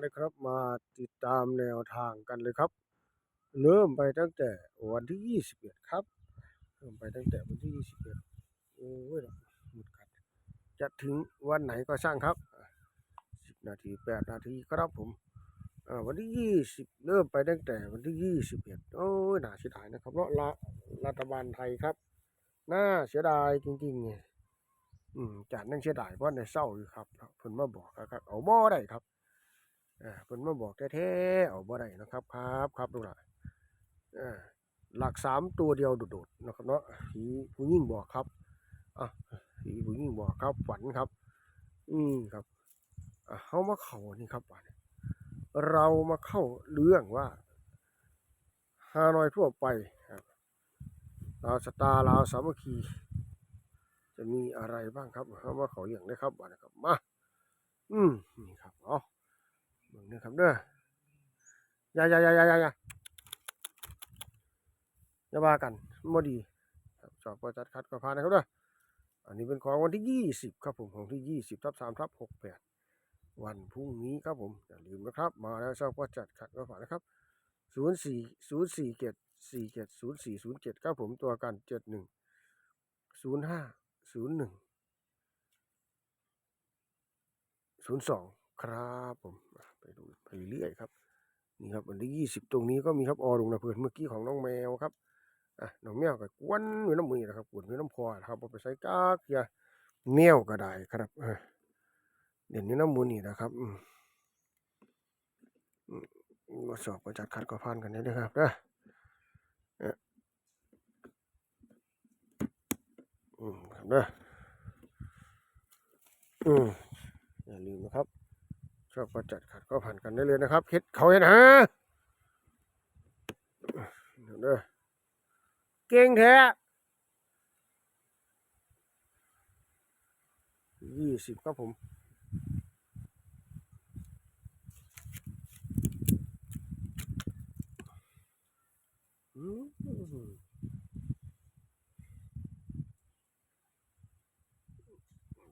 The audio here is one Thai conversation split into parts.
เลยครับ มาติดตามแนวทางกันเลยครับ เริ่มไปตั้งแต่วันที่ 21 ครับ เริ่มไปตั้งแต่วันที่ 21 โอ้ยหมดกันจะถึงวันไหนก็ช่างครับ 10 นาที 8 นาทีครับผมวันที่ 20 เริ่มไปตั้งแต่วันที่ 21 โอ้ยน่าเสียดายนะครับเนาะละรัฐบาลไทยครับน่าเสียดายจริงๆอืมจานนั่งเสียดายเพราะในเศร้าอยู่ครับเพิ่นมาบอกครับเอาบ่ได้ครับ อ่าเพิ่นมาบอกแท้ๆเอาบ่ได้นะครับครับครับลูกหลานอ่าหลักสามตัวเดียวโดดๆนะครับเนาะผีผู้หญิงบอกครับอะผีผู้หญิงบอกครับฝันครับ อืมครับอะเฮามาเข้านี่ครับบันเรามาเข้าเรื่องว่าฮานอยทั่วไปครับลาวสตาลาวสามัคคีจะมีอะไรบ้างครับเฮามาเข้าเรื่องเลยครับบัดนี้ครับมาอืมนี่ครับเอา เบิ่งนะครับเด้อย่าอย่าอย่าอย่าอย่าอย่าอย่าว่ากันบ่ดีครับชอบก็จัดคัดก็พานะครับเด้ออันนี้เป็นของวันที่ยี่สิบครับผมของที่ยี่สิบทับสามทับหกแปดวันพรุ่งนี้ครับผมอย่าลืมนะครับ มาแล้วชอบก็จัดคัดก็ผ่านนะครับศูนย์สี่ศูนย์สี่เจ็ดสี่เจ็ดศูนย์สี่ศูนย์เจ็ดครับผมตัวกันเจ็ดหนึ่งศูนย์ห้าศูนย์หนึ่งศูนย์สองครับผม ไปดูไปเรื่อยๆครับนี่ครับวันที่ยี่สิบตรงนี้ก็มีครับออลงนะเพื่อนเมื่อกี้ของน้องแมวครับอะน้องแมวกับกวนอยู่น้ำมือนะครับกวนอยู่น้ำพอครับเอาไปใส่กากยาแมวก็ได้ครับเออเด่นอยู่น้ำมูลนี่นะครับมาสอบประจัดคัดก็พันกันนี่เด้อครับเด้อเอ่ออืมครับเด้ออืมอย่าลืมนะครับ ชอบก็จัดขัดก็ผ่านกันได้เลยนะครับเฮ็ดเขาเห็ดฮะเดี๋ยวเด้อเก่งแท้ยี่สิบครับผม อืม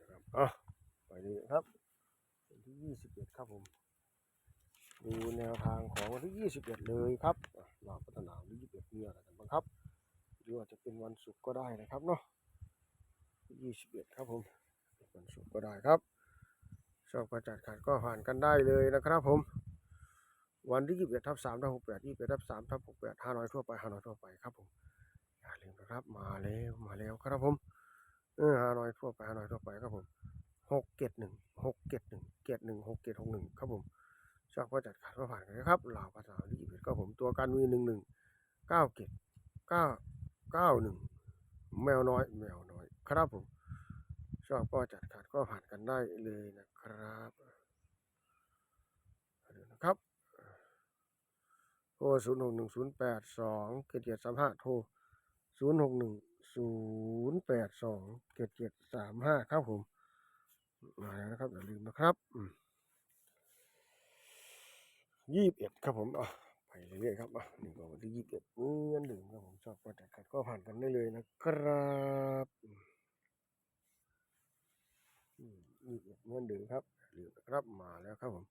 นะครับอะไปเลยครับวันที่ยี่สิบเอ็ดครับ ผมดูแนวทางของวันที่ยี่สิบเลยครับอะเราพัฒนาวันที่ยี่สิบเอ็ดมีอะไรกันบ้างครับหรือว่าจะเป็นวันศุกร์ก็ได้นะครับเนาะยี่สิบเอ็ดครับผมวันศุกร์ก็ได้ครับชอบประจัดขัดก็ผ่านกันได้เลยนะครับผม วันที่ยี่สิบเอ็ดทับสามทับหกแปดยี่สิบเอ็ดทับสามทับหกแปดห้าร้อยทั่วไปห้าร้อยทั่วไปครับผมอย่าลืมนะครับมาแล้วมาแล้วครับผมเออห้าร้อยทั่วไปห้าร้อยทั่วไปครับผม หกเจ็ดหนึ่งหกเจ็ดหนึ่งเจ็ดหนึ่งหกเจ็ดหกหนึ่งครับผมชอบก็จัดขัดก็ผ่านกันนะครับลาวภาษาที่ยี่สิบเอ็ดก็ผมตัวการมีหนึ่งหนึ่งเก้าเจ็ดเก้าเก้าหนึ่งแมวน้อย แมวน้อย ครับผมชอบก็จัดขัดก็ผ่านกันได้เลยนะครับเดี๋ยวนะครับโทรศูนย์หกหนึ่งศูนย์แปดสองเจ็ดเจ็ดสามห้าโทรศูนย์หกหนึ่งศูนย์แปดสองเจ็ดเจ็ดสามห้าครับผม มาแล้วนะครับอย่าลืมนะครับยี่สิบเอ็ดครับผมอะไปเรื่อยๆครับอะนี่ก็วันที่ยี่สิบเอ็ดเหมือนเดิมครับผมชอบก็จัดขัดก็ผ่านกันได้เลยนะครับยี่สิบเอ็ดเหมือนเดิมครับอย่าลืมนะครับมาแล้วครับผม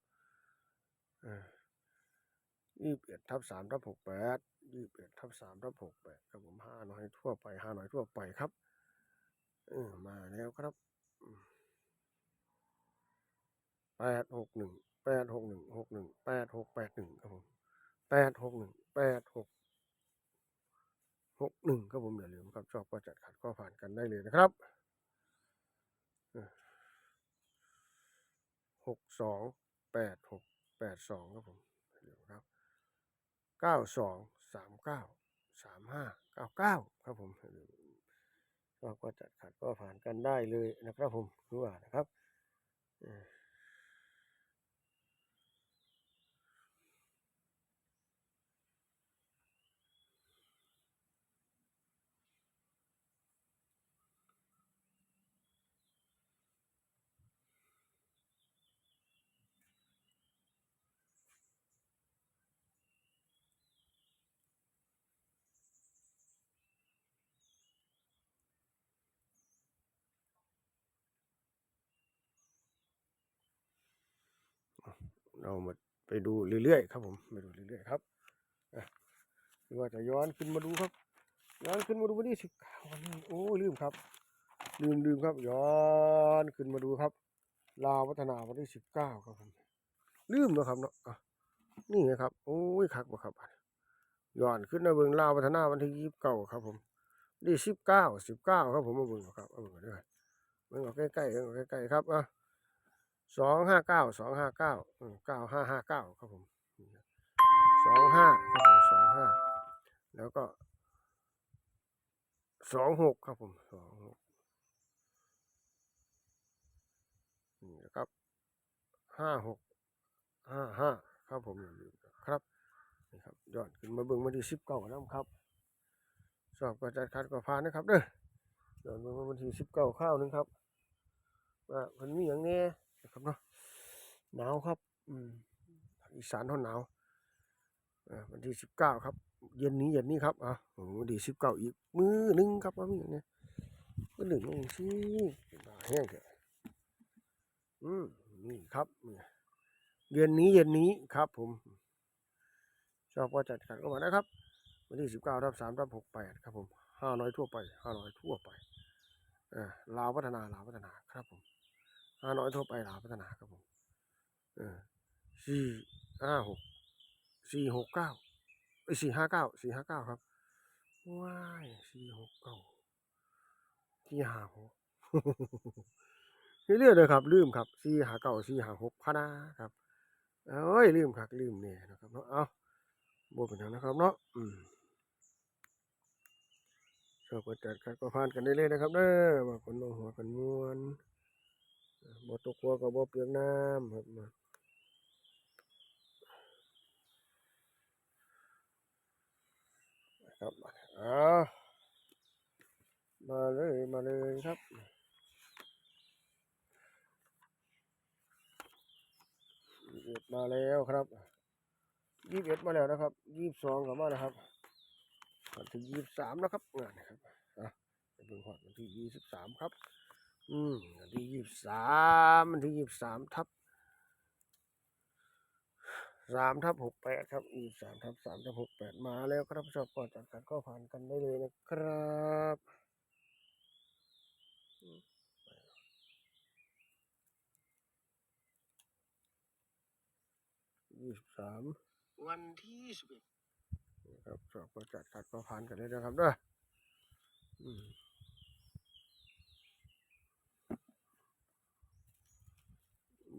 ยี่สิบเอ็ดทับสามทับหกแปดยี่สิบเอ็ดทับสามทับหกแปดครับผมห้าน้อยทั่วไปห้าน้อยทั่วไปครับเออมาแล้วครับ แปดหกหนึ่งแปดหกหนึ่งหกหนึ่งแปดหกแปดหนึ่งครับผมแปดหกหนึ่งแปดหกหกหนึ่งครับผมอย่าลืมครับชอบก็จัดขัดก็ผ่านกันได้เลยนะครับหกสองแปดหกแปดสองครับผมอย่าลืมครับเก้าสองสามเก้าสามห้าเก้าเก้าครับผมอย่าลืมชอบก็จัดขัดก็ผ่านกันได้เลยนะครับผมคือว่านะครับ เรามาไปดูเรื่อยๆครับผมไปดูเรื่อยๆครับหรือว่าจะย้อนขึ้นมาดูครับย้อนขึ้นมาดูวันที่สิบเก้าวันนี้โอ้ยลืมครับ ลืมลืมครับ ย้อนขึ้นมาดูครับลาวพัฒนาวันที่สิบเก้าครับผมลืมแล้วครับเนาะนี่นะครับ โอ้ยคักบ่ครับย้อนขึ้นมาเบิ่งลาวพัฒนาวันที่ยี่สิบเก้าครับผมที่สิบเก้าสิบเก้าครับผมมาเบิ่งครับเอาเบิ่งเอาด้วยเบิ่งใกล้ๆเบิ่งใกล้ๆครับอะ สองห้าเก้าสองห้าเก้าเก้าห้าห้าเก้าครับผมสองห้าครับผมสองห้าแล้วก็สองหกครับผมสองหกนี่นะครับห้าหกห้าห้าครับผมอย่าลืมครับนี่ครับยอดขึ้นมาเบิ่งมาที่สิบเก้าน้ำครับ สอบก็จัดคัดก็ผ่านนะครับเด้อยอดเบิ่งมาที่สิบเก้าข้าวหนึงครับว่ามันมีอย่างนี้ นะครับเนาะหนาวครับ อืมอีสานทนหนาวอ่าวันที่สิบเก้าครับ เย็นนี้เย็นนี้ครับอะโอ้โหดีสิบเก้าอีกมือหนึ่งครับว่ามีอย่างเนี้ยก็หนึ่งองสิแห้งเถอะอืมนี่ครับเย็นนี้เย็นนี้ครับ ผมชอบว่าจัดการก็มานะครับ วันที่สิบเก้าทับสามทับหกแปดครับผมห้าร้อยทั่วไปห้าร้อยทั่วไปเออลาวพัฒนาลาวพัฒนาครับผม ห้าร้อยทั่วไปหลาพัฒนาครับผมเออสี่ห้าหกสี่หกเก้าสี่ห้าเก้าสี่ห้าเก้าครับว้ายสี่หกเก้าสี่ห้าหกเรื่อยเลยครับลืมครับสี่ห้าเก้าสี่ห้าหกพนะครับเอ้ยลืมครับลืมเนี่ยนะครับเนาะเอาบวกเป็นอย่างนะครับเนาะอืมชอบก็จัดคัดก็ผ่านกันได้เลยๆนะครับเด้อว่าคนลงหัวกันม้วน บ่ตกหัวกับบ่เปียกน้ำครับมาครับอ่ามาเลยมาเลยครับยี่สิบมาแล้วครับยี่สิบเอ็ดมาแล้วนะครับยี่สิบสองกับมาแล้วครับวันที่ยี่สิบสามนะครับงานนะครับอะไปเบิ่งหอดวันที่ยี่สิบสามครับ อืมวันที่ยี่สิบสามวันที่ยี่สิบสามทับสามทับหกแปดครับยี่สิบสามทับสามทับหกแปดมาแล้วครับชอบก่อนจัดการก็ผ่านกันได้เลยนะครับยี่สิบสามวันที่สิบเอ็ดนะครับสอบก็จัดการก็ผ่านกันได้นะครับเด้ออืม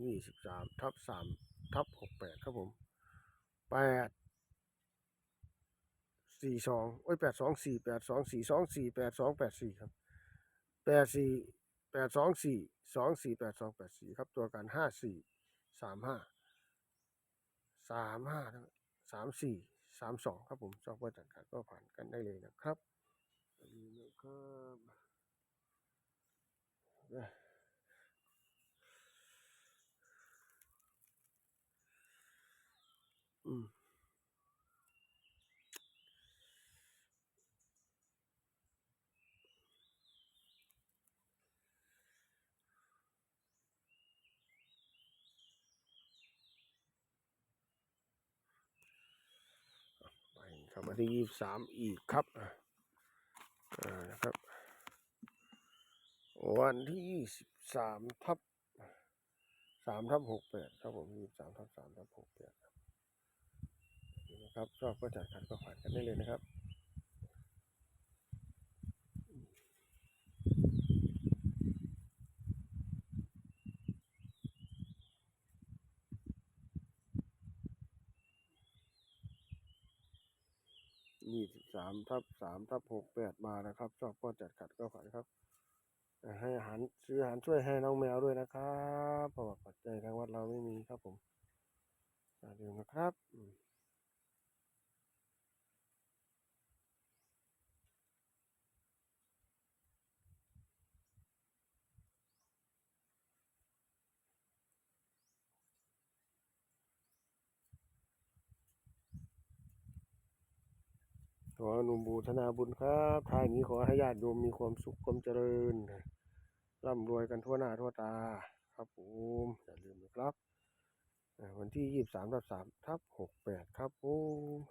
ยี่สิบสามทับสามทับหกแปดครับผมแปดสี่สองโอ้ยแปดสองสี่แปดสองสี่สองสี่แปดสองแปดสี่ครับแปดสี่แปดสองสี่สองสี่แปดสองแปดสี่ครับตัวกันห้าสี่สามห้าสามห้าสามสี่สามสองครับผมชอบว่าจัดการก็ผ่านกันได้เลยนะครับนะครับเด้ออืม ไปครับ วันที่ยี่สามอีกครับอ่านะครับ วันที่ยี่สิบสามทับสามทับหกแปดครับผมยี่สามทับสามทับหกแปดครับนี่นะครับชอบก็จัดการก็ผ่านกันได้เลยนะครับ ยี่สิบสามทับสามทับหกแปดมานะครับ ชอบก็จัดขัดก็ผ่านครับ ให้อาหารซื้ออาหารช่วยให้น้องแมวด้วยนะครับเพราะว่าปัจจัยทางวัดเราไม่มีครับผมอย่าลืมนะครับ อืมขอหนุ่มบูธนาบุญครับท้ายนี้ขอให้ญาติโยมมีความสุขความเจริญร่ำรวยกันทั่วหน้าทั่วตา ครับผมอย่าลืมนะครับ วันที่ยี่สิบสามทับสามทับหกแปดครับผม